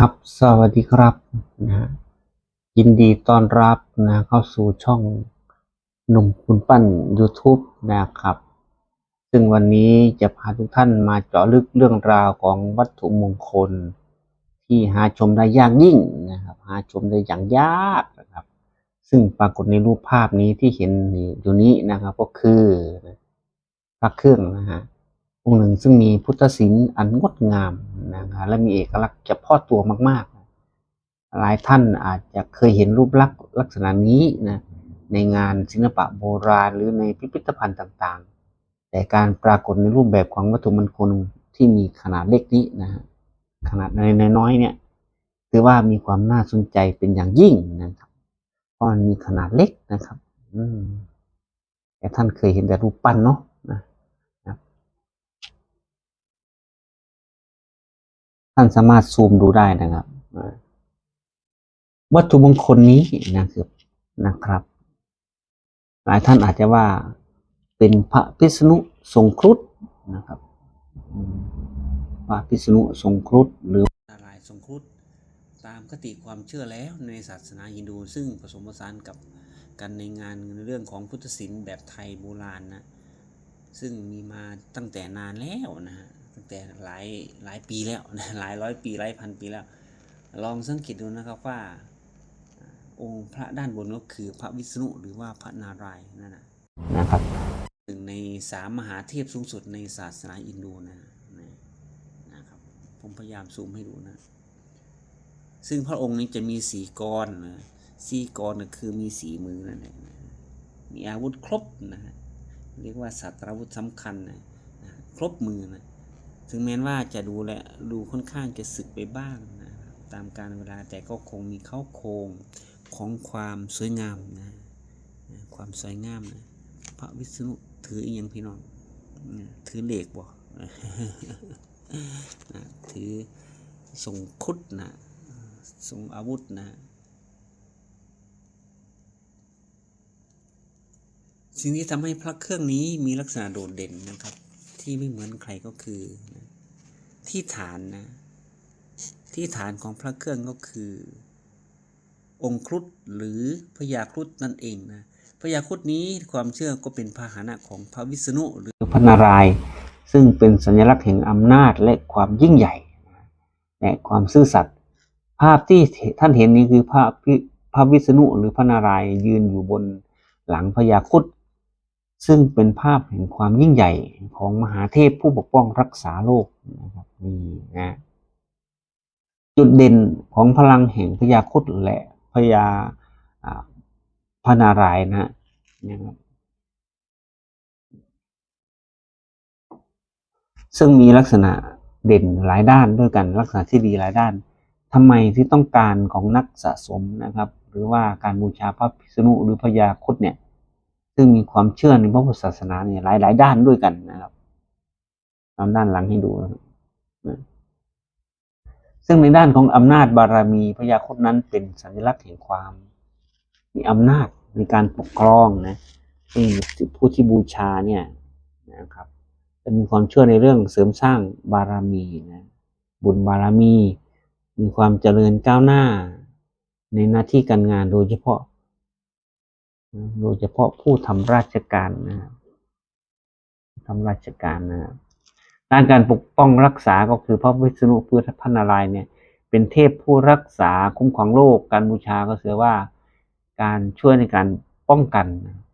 ครับ สวัสดีครับนะยินดีต้อนรับนะเข้าสู่ช่องหนุ่มคุณปั้น YouTube นะครับ ซึ่งวันนี้จะพาทุกท่านมาเจาะลึกเรื่องราวของวัตถุมงคล ที่หาชมได้ยากยิ่งนะครับหาชมได้อย่างยากนะครับ ซึ่งปรากฏในรูปภาพนี้ที่เห็นอยู่นี้นะครับก็คือพระเครื่องนะฮะ องค์หนึ่งซึ่งมีพุทธศิลป์อันงดงามนะครับและมีเอกลักษณ์เฉพาะตัวมากๆ หลายท่านอาจจะเคยเห็นรูปลักษณ์ลักษณะนี้นะในงานศิลปะโบราณหรือในพิพิธภัณฑ์ต่างๆ แต่การปรากฏในรูปแบบของวัตถุมงคลที่มีขนาดเล็กนี้นะขนาดน้อยๆเนี่ยถือว่ามีความน่าสนใจเป็นอย่างยิ่งนะครับ เพราะมันมีขนาดเล็กนะครับ อืมแต่ท่านเคยเห็นแต่รูปปั้นเนาะนะ ท่านสามารถซูมดูได้นะครับวัตถุมงคลนี้นะครับนะครับ หลายท่านอาจจะว่าเป็นพระพิษณุทรงครุฑนะครับพระพิษณุทรงครุฑหรือนารายทรงครุฑตามคติความเชื่อแล้วในศาสนาฮินดู ซึ่งผสมผสานกับกันในงานในเรื่องของพุทธศิลป์แบบไทยโบราณนะซึ่งมีมาตั้งแต่นานแล้วนะฮะ ตั้งแต่หลายหลายปีแล้วนะหลายร้อยปีหลายพันปีแล้ว ลองสังเกตดูนะครับว่าอ่า องค์พระด้านบนก็คือพระวิษณุหรือว่าพระนารายณ์นั่นนะนะครับหนึ่งในสามมหาเทพสูงสุดในศาสนาอินโดนะนะนะครับผมพยายามซูมให้ดูนะ ซึ่งพระองค์นี้จะมีสีกรนะสีกรนะคือมีสีมือนั่นเองนะมีอาวุธครบนะฮะเรียกว่าสัตราวุธสำคัญนะนะครบมือนะ ถึงแม้ว่าจะดูและดูค่อนข้างจะสึกไปบ้างนะตามการเวลาแต่ก็คงมีเข้าโครงของความสวยงามนะความสวยงามนะพระวิษณุถืออีกอย่างพี่น้องถือเหล็กบ่นะถือทรงคุดนะทรงอาวุธนะสิ่งที่ทำให้พระเครื่องนี้มีลักษณะโดดเด่นนะครับ ที่ไม่เหมือนใครก็คือนะที่ฐานนะ ที่ฐานของพระเครื่องก็คือ องค์ครุฑหรือพญาครุฑนั่นเองนะพญาครุฑนี้ความเชื่อก็เป็นพาหนะของพระวิษณุหรือพระนารายณ์ซึ่งเป็นสัญลักษณ์แห่งอำนาจและความยิ่งใหญ่และความซื่อสัตย์ภาพที่ท่านเห็นนี้คือภาพพระวิษณุหรือพระนารายณ์ยืนอยู่บนหลังพญาครุฑ ซึ่งเป็นภาพแห่งความยิ่งใหญ่ของมหาเทพผู้ปกป้องรักษาโลกนะครับนี่นะจุดเด่นของพลังแห่งพญาครุฑและพญาพนารายนะนะครับซึ่งมีลักษณะเด่นหลายด้านด้วยกันลักษณะที่ดีหลายด้านทำไมที่ต้องการของนักสะสมนะครับ หรือว่าการบูชาพระพิษณุหรือพญาครุฑเนี่ย ซึ่งมีความเชื่อในพระพุทธศาสนาเนี่ยหลายหลายด้านด้วยกันนะครับตาด้านหลังให้ดูนะครับซึ่งในด้านของอำนาจบารมีพญาครุฑนั้นเป็นสัญลักษณ์แห่งความ มีอำนาจในการปกครองนะซึ่งผู้ที่บูชาเนี่ยนะครับจะมีความเชื่อในเรื่องเสริมสร้างบารมีนะบุญบารมี มีความเจริญก้าวหน้า ในหน้าที่การงานโดยเฉพาะ โดยเฉพาะผู้ทำราชการนะครับทำราชการนะครับด้านการปกป้องรักษาก็คือพระวิษณุพุทธพนารายเนี่ย เป็นเทพผู้รักษาคุ้มครองโลก การบูชาก็เสือว่า การช่วยในการป้องกัน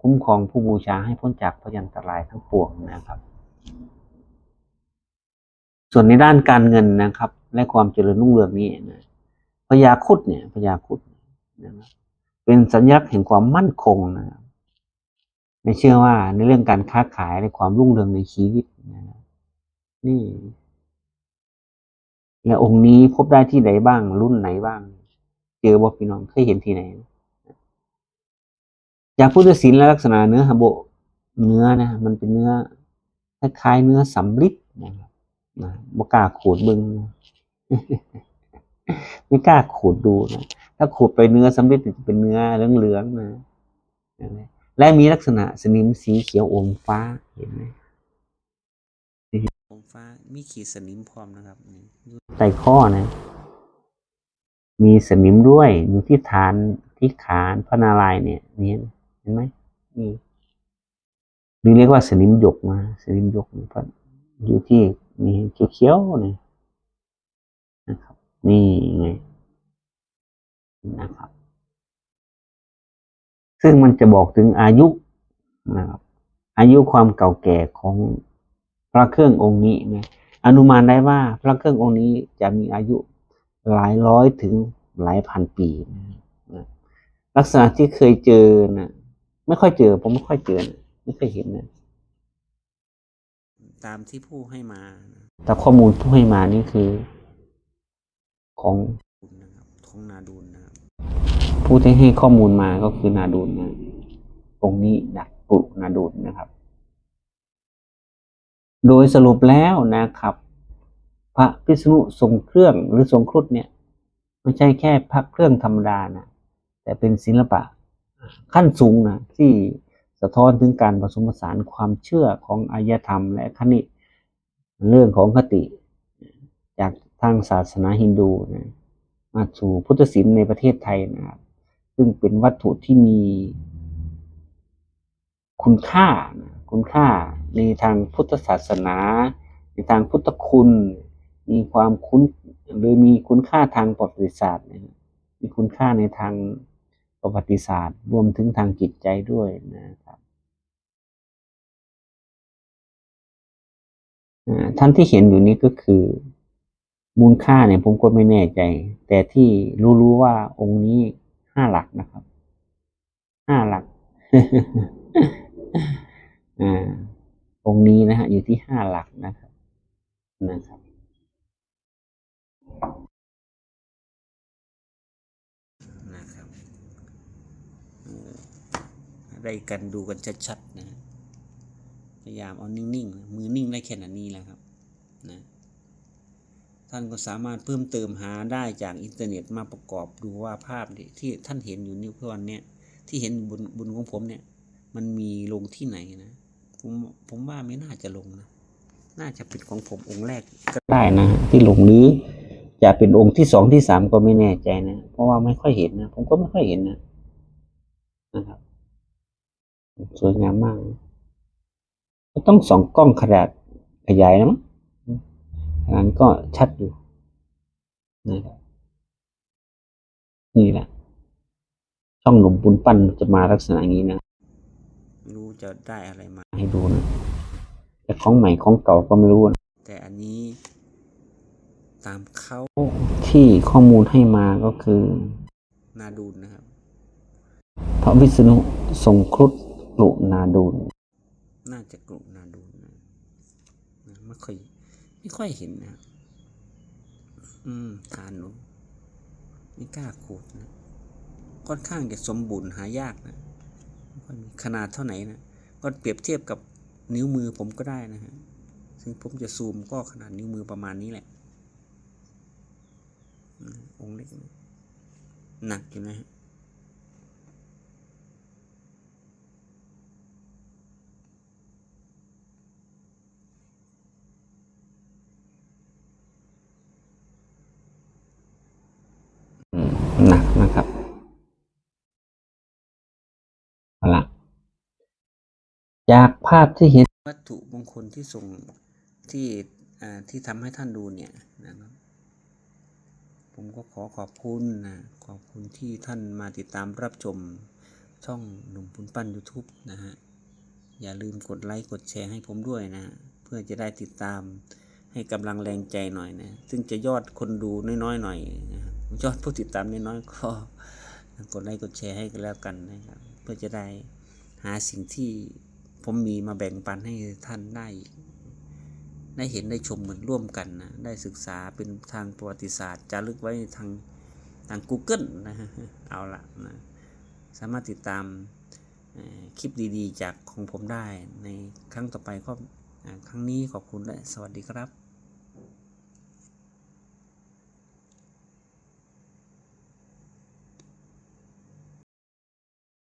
คุ้มครองผู้บูชาให้พ้นจากพยันตรายทั้งปวงนะครับ ส่วนในด้านการเงินนะครับ และความเจริญรุ่งเรืองนี้นะพญาครุฑเนี่ยพญาครุฑนะครับ เป็นสัญลักษณ์แห่งความมั่นคงนะครับในเชื่อว่าในเรื่องการค้าขายในความรุ่งเรืองในชีวิตนะครับนี่ และองค์นี้พบได้ที่ไหนบ้าง รุ่นไหนบ้าง เจอบ่พี่น้องเคยเห็นที่ไหน จากพุทธศิลป์และลักษณะเนื้อหะโบเนื้อนะมันเป็นเนื้อคล้ายๆเนื้อสำลิดนะครับนะบกล้าขูดบึงไม่กล้าขูดดูนะ ถ้าขูดไปเนื้อสำลิดจะเป็นเนื้อเหลืองๆนะและมีลักษณะสนิมสีเขียวอมฟ้าเห็นไหมอมฟ้ามีขีดสนิมพร้อมนะครับใต้ข้อนะ มีสนิมด้วยอยู่ที่ฐานที่ขานพระนารายณ์เนี่ยนี่เห็นไหมนี่หรือเรียกว่าสนิมหยกมาสนิมหยกนี่พระอยู่ที่นี่เขียวๆนี่นะครับ นี่ไง นะครับ ซึ่งมันจะบอกถึงอายุนะครับ อายุความเก่าแก่ของพระเครื่ององค์นี้นะอนุมานได้ว่าพระเครื่ององค์นี้จะมีอายุหลายร้อยถึงหลายพันปีนะนะลักษณะที่เคยเจอนะไม่ค่อยเจอ ผมไม่ค่อยเจอนะไม่เคยเห็นนะตามที่ผู้ให้มานะแต่ข้อมูลผู้ให้มานี่คือ ของนะครับของนาดูนนะครับ ผู้ที่ให้ข้อมูลมาก็คือนาดูนนะองค์นี้ดักปุนาดูนนะครับ โดยสรุปแล้วนะครับ พระพิษณุทรงเครื่องหรือทรงครุฑเนี่ย ไม่ใช่แค่พระเครื่องธรรมดานะแต่เป็นศิลปะขั้นสูงนะที่สะท้อนถึงการผสมผสานความเชื่อของอายธรรม และคณิเรื่องของคติ จากทางศาสนาฮินดูนะมาสู่พุทธศิลป์ในประเทศไทยนะครับ ซึ่งเป็นวัตถุที่มี คุณค่า คุณค่าในทางพุทธศาสนา ในทางพุทธคุณ มีความคุ้นหรือมีคุณค่าทางประวัติศาสตร์มีคุณค่าในทางประวัติศาสตร์ รวมถึงทางจิตใจด้วยนะครับท่านที่เห็นอยู่นี้ก็คือมูลค่าเนี่ยผมก็ไม่แน่ใจ แต่ที่รู้ๆว่าองค์นี้ ห้าหลักนะครับห้าหลักอ่าองค์นี้นะฮะอยู่ที่ห้าหลักนะครับนะครับ นะครับอได้กันดูกันชัดๆนะพยายามเอานิ่งๆ มือนิ่งได้แค่นั้นนี้แหละครับ นะ ท่านก็สามารถเพิ่มเติมหาได้จากอินเทอร์เน็ตมาประกอบดูว่าภาพที่ท่านเห็นอยู่นิ้วพวันเนี้ยที่เห็นบนบนของผมเนี่ย มันมีลงที่ไหนนะผมผมว่าไม่น่าจะลงนะน่าจะเป็นของผมองค์แรกก็ได้นะที่ลงหรือจะเป็นองค์ที่สองที่สามก็ไม่แน่ใจนะ เพราะว่าไม่ค่อยเห็นนะ ผมก็ไม่ค่อยเห็นนะนะครับ สวยงามมาก ต้องสองกล้องขนาดขยายนะมั้ง ขนาดนั้นก็ชัดอยู่นะครับนี่แหละ ช่องหนุ่มปุนปั้นจะมาลักษณะอย่างนี้นะไม่รู้จะได้อะไรมาให้ดูนะแต่ของใหม่ของเก่าก็ไม่รู้นะแต่อันนี้ตามเขาที่ข้อมูลให้มาก็คือนาดูนนะครับ พระวิษณุทรงครุฑกลุนาดูน น่าจะกลุนาดูนนะนะไม่ค่อย ไม่ค่อยเห็นนะ อืมทานหนูไม่กล้าขูดนะ ค่อนข้างจะสมบูรณ์หายากนะไม่ค่อยมีขนาดเท่าไหนนะ ก็เปรียบเทียบกับนิ้วมือผมก็ได้นะฮะ ซึ่งผมจะซูมก็ขนาดนิ้วมือประมาณนี้แหละอืมองค์เล็กนะหนักอยู่นะฮะ หนักนะครับเอาละจากภาพที่เห็นวัตถุมงคลที่ส่งที่ที่ทำให้ท่านดูเนี่ยนะครับผมก็ขอขอบคุณนะขอบคุณที่ท่านมาติดตามรับชมช่องหนุ่มปุ้นปั้น YouTube นะฮะอย่าลืมกดไลค์กดแชร์ให้ผมด้วยนะ เพื่อจะได้ติดตามให้กำลังแรงใจหน่อยนะ ซึ่งจะยอดคนดูน้อยๆหน่อยนะ ยอดผู้ติดตามน้อยๆก็กดไลค์กดแชร์ให้กันแล้วกันนะครับ เพื่อจะได้หาสิ่งที่ผมมีมาแบ่งปันให้ท่านได้ ได้เห็นได้ชมเหมือนร่วมกันนะได้ศึกษาเป็นทางประวัติศาสตร์จารึกไว้ทางทาง Google นะเอาละนะสามารถติดตามคลิปดีๆ จากของผมได้ในครั้งต่อไปก็ครั้งนี้ขอบคุณและสวัสดีครับ